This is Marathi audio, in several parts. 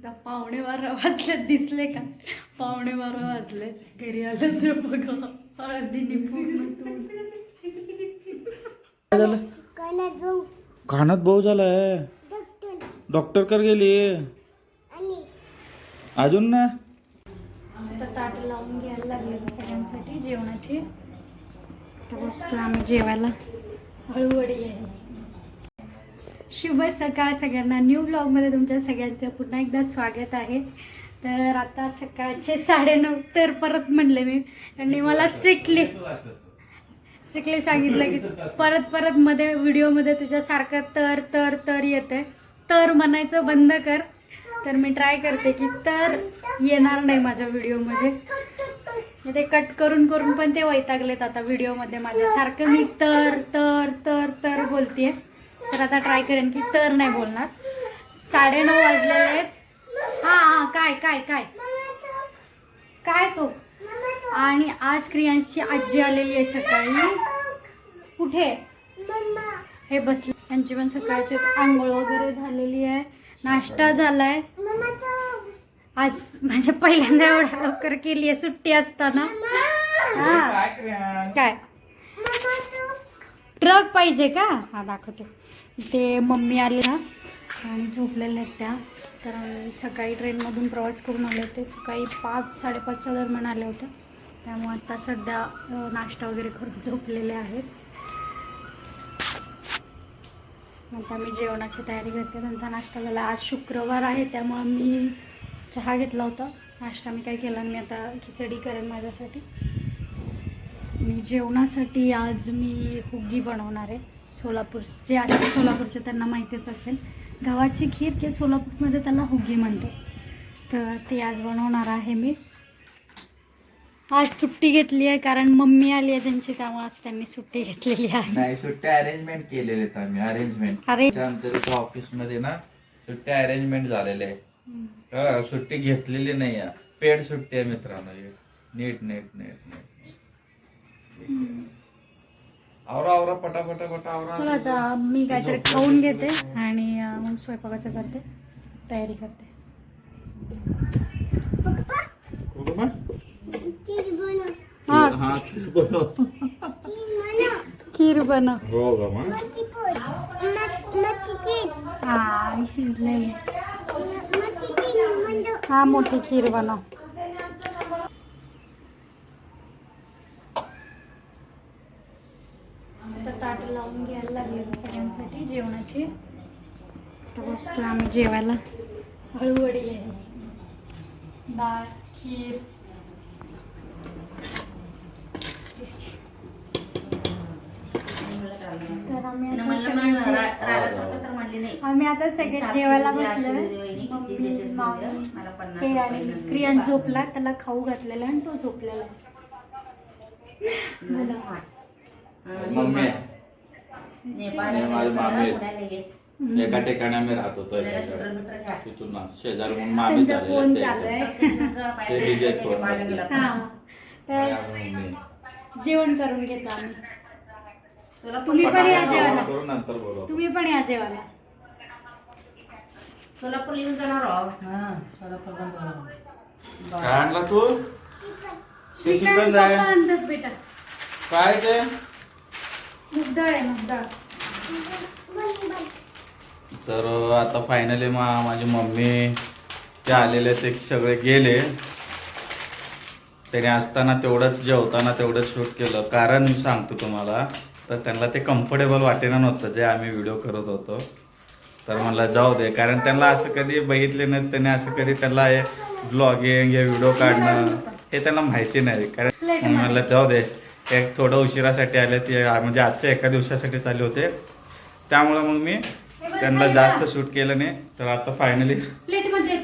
आता पावणे बारा वाजलेत दिसले का? पावणे बारा वाजलेत घरी आलं ते बघा हळदीने पूर्ण कानात भाऊ झालाय. डॉक्टर कर गेली. अजून ना? आता ताट लावून घ्यायला लागले सगळ्यांसाठी जेवणाची. तर बसतो आम्ही जेवायला. हळूवडी आहे शुभ सकाळ सगळ्यांना. न्यू ब्लॉगमध्ये तुमच्या सगळ्यांचं पुन्हा एकदा स्वागत आहे. तर आता सकाळचे साडेनऊ तर परत म्हणले मी. त्यांनी मला स्ट्रिक्टली स्ट्रिक्टली सांगितलं की परत परत मध्ये व्हिडिओमध्ये तुझ्यासारखं तर तर तर येते. तर म्हणायचं बंद कर. तर मी ट्राय करते की तर येणार नाही माझ्या व्हिडिओमध्ये मी ते कट करून करून पण ते वैतागलेत आता व्हिडिओमध्ये माझ्या सारखं मी तर तर तर तर बोलतेय. तर आता ट्राय करेन की तर नाही बोलणार. साडेनऊ वाजलेले आहेत. हां हां काय काय काय? काय तो? आणि आज क्रियांची आजी आलेली आहे सकाळी. कुठे? हे बसले. त्यांची पण सकाळची आंघोळ वगैरे झालेली आहे. नाश्ता झालाय. आज माझ्या पहिल्यांदा एवढ्या लवकर केली आहे सुट्टी असताना. हा. काय? ट्रक पाहिजे का? हा दाखवते. ते मम्मी आले ना आणि झोपलेल्या आहेत त्या. तर सकाळी ट्रेनमधून प्रवास करून आले होते. सकाळी पाच साडेपाचच्या दरम्यान आले होते त्यामुळे आता सध्या नाश्ता वगैरे करून झोपलेले आहेत. आता मी जेवणाची तयारी करते. त्यांचा नाश्ता झाला. आज शुक्रवार आहे त्यामुळं मी चहा घेतला होता. नाश्ता मी काय केला मी आता खिचडी करेन माझ्यासाठी. मी जेवणासाठी आज मी हुग्गी बनवणार आहे. सोलापूर जे असतील सोलापूरचे त्यांना माहितीच असेल. गव्हाची खीर किंवा सोलापूरमध्ये त्याला हुग्गी म्हणते तर ते आज बनवणार आहे मी. आज सुट्टी घेतली आहे कारण मम्मी आली आहे त्यांची त्यामुळे आज त्यांनी सुट्टी घेतलेली आहे. नाही सुट्ट्या अरेंजमेंट केलेले आहेत आम्ही अरेंजमेंट अरे. आमच्या ऑफिसमध्ये ना सुट्ट्या अरेंजमेंट झालेले आहे. हा, सुट्टी घेतलेली नाही आहे. पेड सुट्टी आहे मित्रांनो ही. नीट नीट नीट नीट. आवरा आवरा पटा पटा पटा आवरा. चला आता मी काहीतरी खाऊन घेते आणि मग स्वयंपाकाचं करते. तयारी करते? हा. हा खीर बनव. हो हा शिजले हा मोठी खीर बनव आता ताट लावून घ्यायला लागले तर बसतो आम्ही जेवायला. हळूवडी आहे डाळ खीर. तर आम्ही आता सगळे आम्ही आता सगळे जेवायला बसलोय. मम्मी मामी हे आणि क्रियान झोपला त्याला खाऊ घातलेला आणि तो झोपलेला. मामे. एका ठिकाणी आम्ही राहत होतो. तिथून शेजारी म्हणून मामी ते- रिजेक्ट मम्मी. जेवण करून घेतो आम्ही. तुम्ही पण या जेवायला. करू नंतर बोलू तुम्ही पण या जेवायला. सोलापूर येऊन जाणार. काय आणला तू? काय ते? आहे तर आता फायनली मा माझी मम्मी ते आलेले ते सगळे गेले. त्याने असताना तेवढंच जेवताना तेवढंच शूट केलं. कारण मी सांगतो तुम्हाला तर त्यांना ते कम्फर्टेबल वाटेना नव्हतं जे आम्ही व्हिडिओ करत होतो. तर मला जाऊ दे. कारण त्यांना असं कधी बघितले नाही त्याने असं कधी त्यांना हे ब्लॉगिंग हे व्हिडिओ काढणं हे त्यांना माहिती नाही. कारण मला जाऊ दे. एक थोडं उशिरासाठी आले ते म्हणजे आजच्या एका दिवसासाठी चालले होते. त्यामुळं मग मी त्यांना जास्त शूट केलं नाही. तर आता फायनली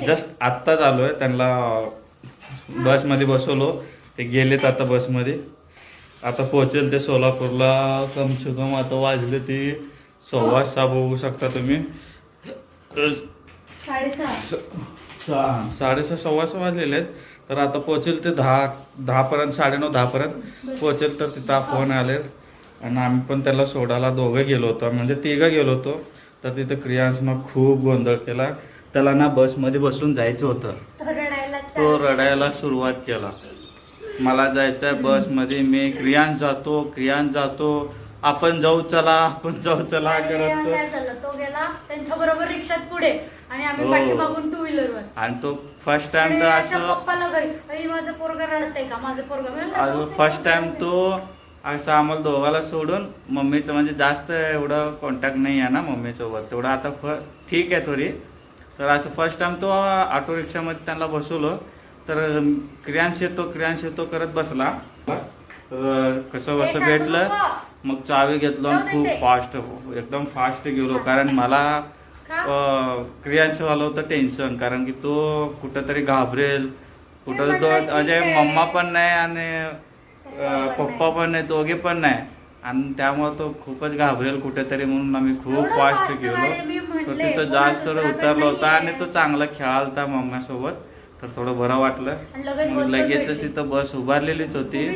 जस्ट आत्ताच आलो आहे. त्यांना बसमध्ये बसवलो. ते गेलेत आता बसमध्ये. आता पोहोचेल ते सोलापूरला. कम से कम आता वाजले ते सव्वा सहा बघू शकता तुम्ही. साडेसहा. सहा साडेसहा सव्वा सहा वाजलेले आहेत. तर आता पोहोचेल ते दहा दहापर्यंत साडेनऊ दहापर्यंत पोहोचेल तर तिथं फोन आले. आणि आम्ही पण त्याला सोडायला दोघं गेलो होतो. म्हणजे तिघं गेलो होतो. तर तिथं क्रियांशनं खूप गोंधळ केला. त्याला ना बसमध्ये बसून जायचं होतं. तो रडायला सुरुवात केला. मला जायचं आहे बसमध्ये. मी क्रियान जातो क्रियान जातो. आपण जाऊ चला आपण जाऊ चला करत तो. गेला. त्यांच्या बरोबर रिक्षात पुढे. आणि आम्ही हो. पाठीमागून टू व्हीलर वर. आणि तो फर्स्ट टाइम तर असं पप्पाला गई अई माझं पोरग रडत आहे का? माझं पोरग अजून फर्स्ट टाइम तो असं आम्हाला दोघाला सोडून मम्मीचं म्हणजे जास्त एवढं कॉन्टॅक्ट नाही आहे ना मम्मीसोबत. तेवढं आता फ ठीक आहे थोडी. तर असं फर्स्ट टाइम तो ऑटो रिक्षामध्ये त्यांना बसवलं. तर क्रियांश येतो क्रियांश येतो करत बसला. तर कसं हे कसं सांगू भेटलं. नको. मग चावी घेतलो आणि जाऊ दे खूप ते. फास्ट एकदम फास्ट गेलो. कारण मला? क्रियांश वाला होतं टेन्शन कारण की तो कुठंतरी घाबरेल. कुठं तो म्हणजे. मम्मा पण नाही आणि पप्पा पण नाही. दोघे पण नाही. आणि त्यामुळे तो खूपच घाबरेल कुठेतरी म्हणून आम्ही खूप फास्ट गेलो. तर तिथं जास्त उतरला होता आणि. तो चांगला खेळालता मम्म्यासोबत तर थोडं बरं वाटलं. लगेचच. तिथं बस उभारलेलीच होती.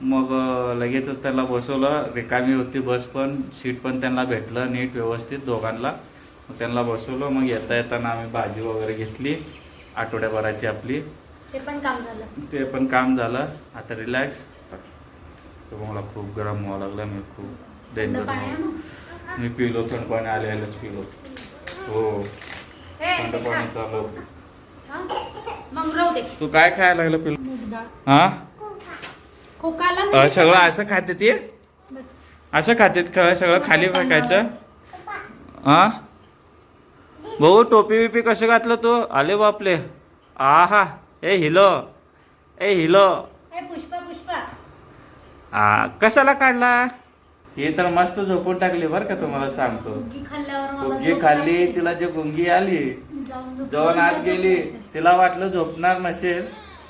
मग लगेचच त्याला बसवलं. रिकामी होती बस पण. सीट पण त्यांना भेटलं नीट व्यवस्थित दोघांना. त्यांना बसवलं मग येता येताना आम्ही भाजी वगैरे घेतली आठवड्याभराची आपली. ते पण काम झालं. ते पण काम झालं. आता रिलॅक्स मला खूप गरम व्हावं लागलं मी खूप डेंजर? मी पिलो थंड पाणी आले आलेच पिलो. हो. थंड. पाणी चालू. हा? मग राहू दे. तू काय खायला लागलं पिलो? हा? सगळं. असं खाते ते. असं खातेत का? सगळं खाली फेकायचं? हा? भाऊ टोपी बिपी कसं घातलं तू? आले बापले. आ हा ए हिलो ए हिलो. हे पुष्पा पुष्पा. आ कशाला काढला? हे तर मस्त झोपून टाकली बरं का तुम्हाला सांगतो. गुंगी खाल्ल्यावर मला गुंगी झोप खाल्ली. तिला जे गुंगी आली जाऊन आत गेली. तिला वाटलं झोपणार नसेल.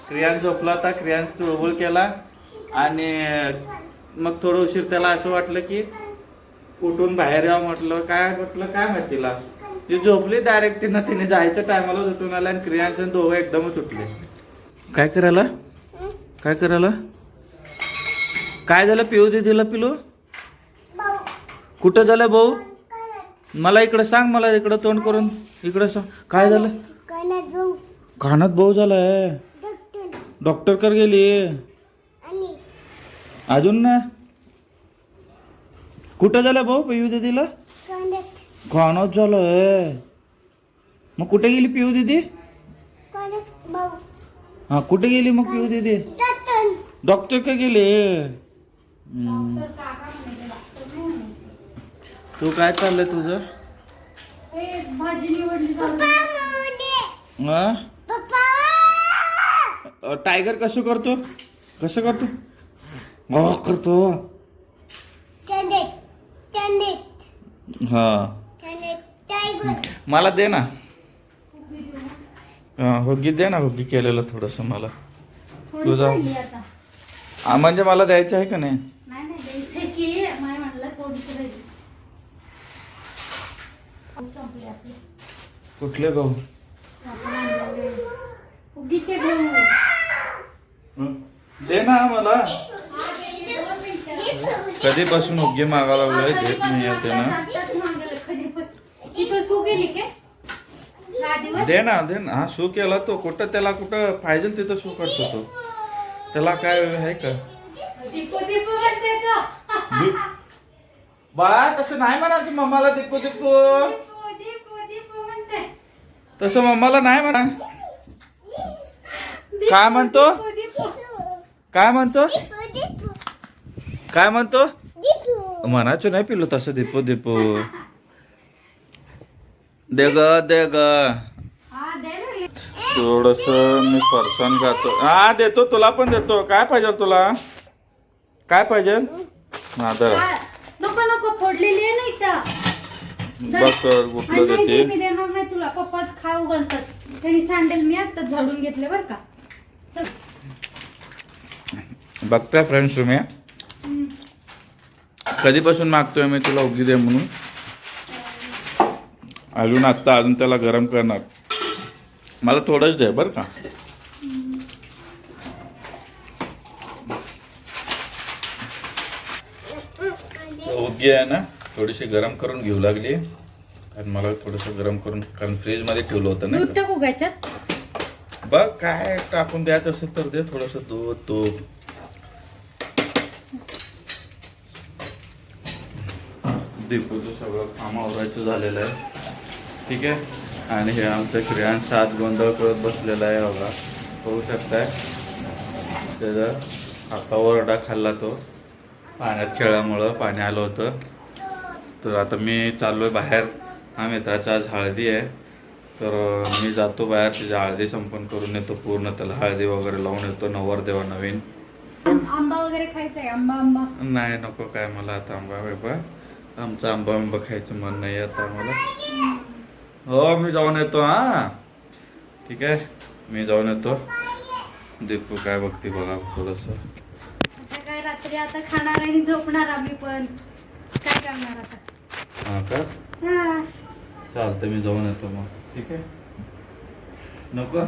क्रियान झोपला होता क्रियांश तुळबुळ केला. आणि मग थोडं उशीर त्याला असं वाटलं की उठून बाहेर यावं म्हटलं. काय म्हटलं? काय माहिती तिला? ती झोपली डायरेक्ट तिनं तिने जायच्या टायमाला उठून आला आणि क्रियांश आणि दोघं एकदमच उठले. काय करायला? काय करायला? काय झालं पिऊ दिदीला पिलू? कुठं झालं भाऊ? मला इकडं सांग मला इकडं तोंड करून इकडं सांग. काय झालं? कानात भाऊ झालाय. डॉक्टर कर गेली. अजून? ना कुठं झालं भाऊ पिऊ दिदीला? कानात झालंय मग कुठे गेली पिऊ दिदी? हा कुठे गेली मग पिऊ दिदी? डॉक्टर का गेले. तू काय चाललंय तुझं? टायगर कसं करतो? कसं करतो? हो करतो. हा. मला दे ना. हा, हुग्गी दे ना हुग्गी केलेलं थोडस मला. थोडी तुझा- म्हणजे मला द्यायचं आहे का नाही? कुठले गहू हं? दे ना मला कधीपासून हुग्गी मागायला लागलोय देत नाही ना तिथं सू गेली के गादीवर दे ना दे ना. हा शू केला तो. कुठं त्याला कुठं पाहिजे तिथं शू करतो तो. त्याला काय आहे का? दीपू दीपू तो. दीप- बाळा तसं नाही म्हणायचं मम्माला दिप्पू दिप्पू दीपू दीपू दीपू तसं मम्माला नाही म्हणा. काय म्हणतो? दीपू दीपू. काय म्हणतो? काय म्हणतो? म्हणायचं नाही पिलो तसं दिप्पू दिप्पू दे ग दे ग. थोडस मी फरसाण खातो. हा देतो तुला पण देतो. काय पाहिजे तुला? काय पाहिजे? हा नको नको फोडलेली आहे नाही बघ कुठलं देते मी देणार नाही तुला. पप्पाच खाऊ घालतात. त्यांनी सँडल मी आत्ताच झाडून घेतले बर का. चल. बघताय फ्रेंड्स तुम्ही. कधीपासून मागतोय मी तुला उगी दे म्हणून? अजून आत्ता अजून त्याला गरम करणार. मला थोडंच दे बरं का. उगी आहे ना थोडीशी गरम करून घेऊ लागली. आणि मला थोडंसं गरम करून कारण फ्रीजमध्ये ठेवलं होतं नाही दूध? टाकू बघ काय टाकून द्यायचं असेल तर दे थोडंसं दूध तूप. दीपूचं सगळं काम आवरायचं झालेलं आहे. ठीक आहे? आणि हे आमचं श्रेयांश सात गोंधळ करत बसलेला आहे बघा. होऊ शकताय. त्याचा आता ओरडा खाल्ला तो. पाण्यात खेळल्यामुळं पाणी आलं होतं. तर आता मी चाललो आहे बाहेर. हा मित्राचा आज हळदी आहे. तर मी जातो बाहेर. तिची हळदी संपन्न करून येतो पूर्ण. त्याला हळदी वगैरे लावून येतो. नवरदेवा नवीन. आंबा वगैरे खायचा आहे आंबा आंबा. नाही नको काय मला आता आंबा बिंबा आमचा आंबा बिंबा खायचं मन नाही आता मला हो मी जाऊन येतो हा. ठीक आहे मी जाऊन येतो. दीपू काय बघते बघा थोडस. काय रात्री आता खाणार आणि झोपणार आम्ही पण. काय करणार आता? हा का? हा. चालतं मी जाऊन येतो मग. ठीक आहे? नको?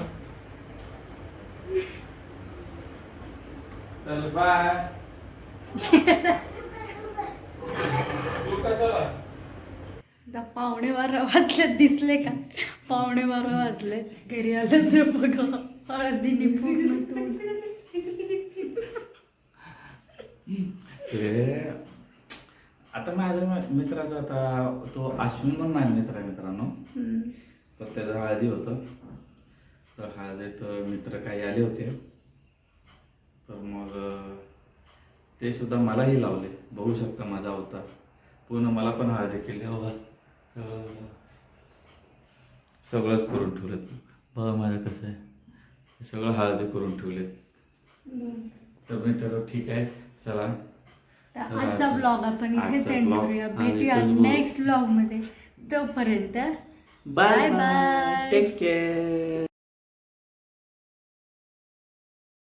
चल बाय तू कशाला? आता पावणे बारा वाजले दिसले का? पावणे बारा वाजले. घरी आलं तर बघा हळदीने पूर्ण आता माझ्या मित्राचा आता तो अश्विन पण माझा मित्र आहे मित्रांनो. तर त्याचं हळदी होतं. तर हळदीत मित्र काही आले होते. तर मग ते सुद्धा मलाही लावले. बघू शकता माझा होता. पूर्ण मला पण हळदी केली हो. सगळंच करून ठेवलेत. बघा माझं कसं आहे. सगळं हळदी करून ठेवले तर मी ठरव ठीक आहे चला. तर तर आजचा आज- ब्लॉग आपण इथे सेंड करूया. आज भेटूया. नेक्स्ट ब्लॉगमध्ये. तोपर्यंत बाय bye. Take care